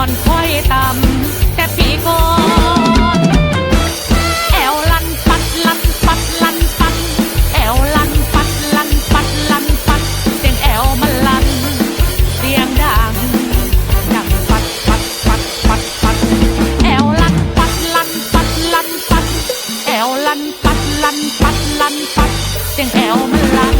อนค่อยต่ำแต่ปีก่อนแอวลันปัดลันปัดลันปัดแอวลันปัดลันปัดลันปัดเสียงแอวมันลันเสียงดังดังปัดปัดปัดปัดปัดแอวลันปัดลันปัดลันปัดแอวลันปัดลันปัดลันปัดเสียงแอวมันลัน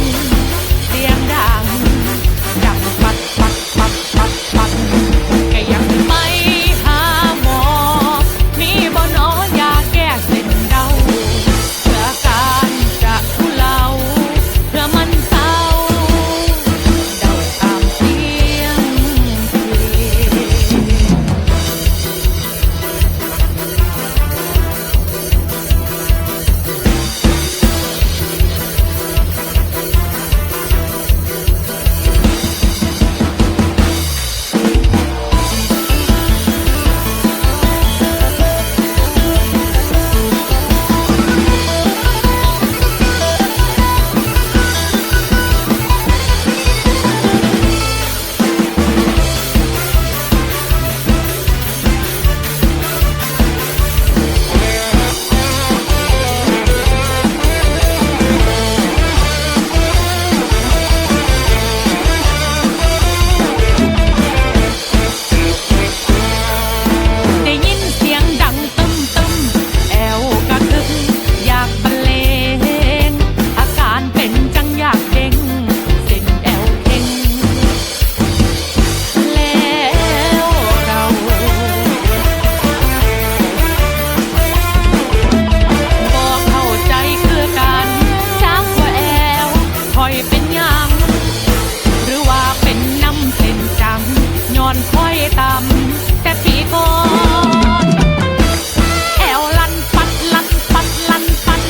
คอยเป็นหยังหรือว่าเป็นน้ำเส้นจังย้อนค่อยต่ำแต่ปีก่อนแอวลันปัดลันปัดลันปัด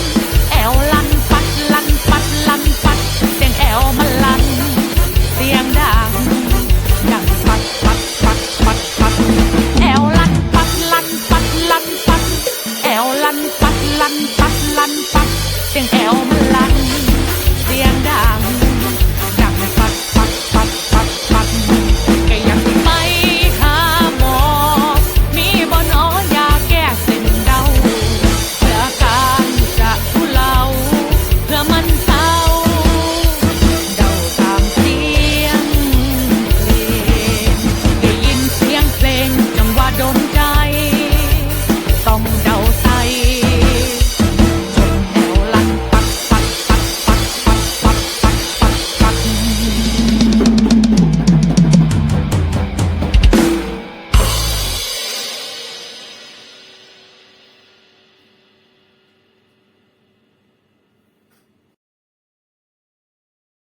แอวลันปัดลันปัดลันปัดเสียงแอวมันลัน เสียงดังดังปัดปัดปัดปัดปัดแอวลันปัดลันปัดลันปัดแอวลันปัดลันปัดลันปัดเสียงแอวมันลั